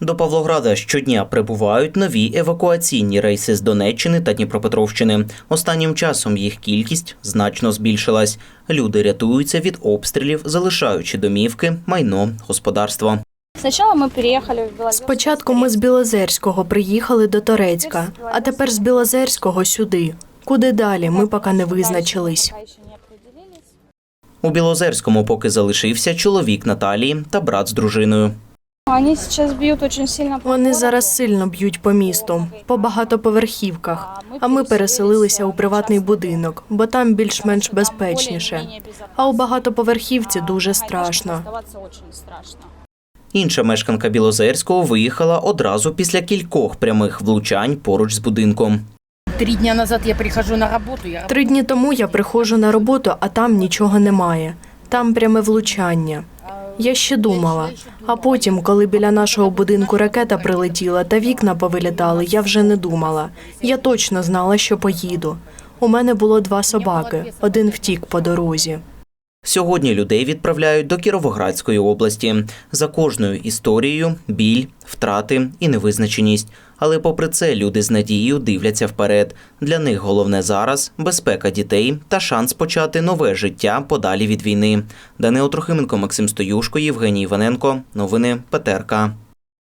До Павлограда щодня прибувають нові евакуаційні рейси з Донеччини та Дніпропетровщини. Останнім часом їх кількість значно збільшилась. Люди рятуються від обстрілів, залишаючи домівки, майно, господарство. Спочатку ми з Білозерського приїхали до Торецька, а тепер з Білозерського сюди. Куди далі? Ми поки не визначились. У Білозерському поки залишився чоловік Наталії та брат з дружиною. Они сейчас бьют очень сильно по Вони зараз сильно б'ють по місту, по багатоповерхівках. А ми переселилися у приватний будинок, бо там більш-менш безпечніше. А у багатоповерхівці дуже страшно. Інша мешканка Білозерського виїхала одразу після кількох прямих влучань поруч з будинком. Три дня назад я прихожу на работу, я Три дні тому я приходжу на роботу, а там нічого немає. Там пряме влучання. Я ще думала. А потім, коли біля нашого будинку ракета прилетіла та вікна повилітали, я вже не думала. Я точно знала, що поїду. У мене було два собаки, один втік по дорозі. Сьогодні людей відправляють до Кіровоградської області. За кожною історією біль, втрати і невизначеність. Але попри це люди з надією дивляться вперед. Для них головне зараз безпека дітей та шанс почати нове життя подалі від війни. Данило Трохименко, Максим Стоюшко, Євгеній Іваненко. Новини ПТРК.